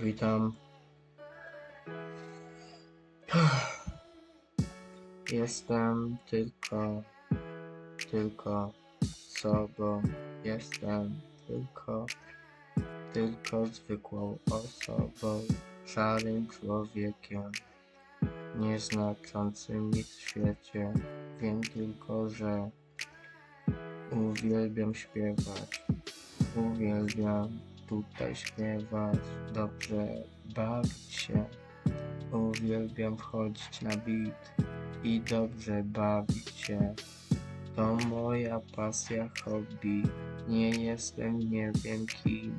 Witam. Jestem tylko, tylko sobą. Jestem tylko, tylko zwykłą osobą, szarym człowiekiem, nieznaczącym nic w świecie. Wiem tylko, że uwielbiam śpiewać. Uwielbiam tutaj śpiewać, dobrze bawić się. Uwielbiam wchodzić na beat i dobrze bawić się. To moja pasja, hobby. Nie jestem nie wiem kim.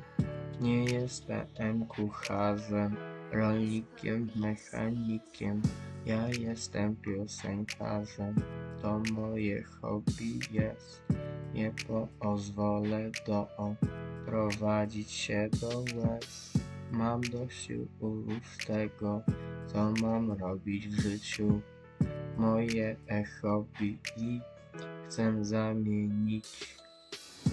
Nie jestem kucharzem, rolnikiem, mechanikiem. Ja jestem piosenkarzem. To moje hobby jest. Nie pozwolę doprowadzić się do łez. Mam dość już tego, co mam robić w życiu. Moje hobby i chcę zamienić,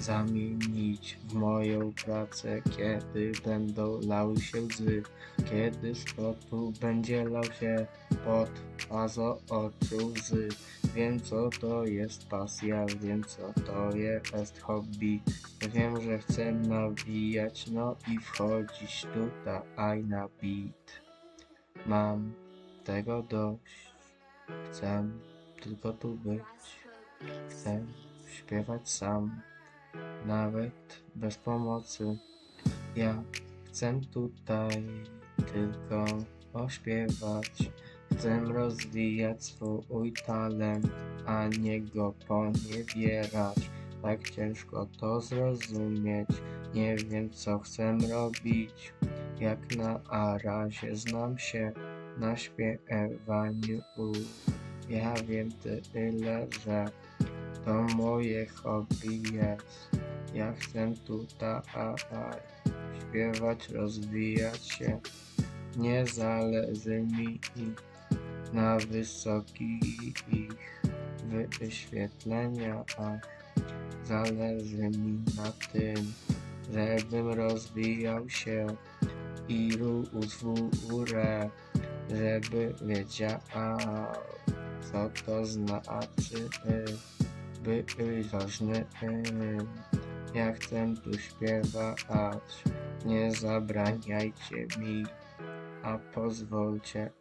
zamienić w moją pracę, kiedy będą lały się łzy, kiedy z potu będzie lał się pot, a oczu łzy. Wiem co to jest pasja, wiem co to jest hobby. Wiem, że chcę nawijać, no i wchodzić tutaj na beat. Mam tego dość, chcę tylko tu być. Chcę śpiewać sam, nawet bez pomocy. Ja chcę tutaj tylko ośpiewać. Chcę rozwijać swój talent, a nie go poniewierać. Tak ciężko to zrozumieć, nie wiem co chcę robić. Jak na razie znam się na śpiewaniu. Ja wiem tyle, że to moje hobby jest. Ja chcę tutaj śpiewać, rozwijać się. Nie zależy mi na wysokich wyświetleniach. Zależy mi na tym, żebym rozwijał się i rósł w żeby wiedział, co to znaczy być ważny. Ja chcę tu śpiewać, nie zabraniajcie mi, a pozwólcie.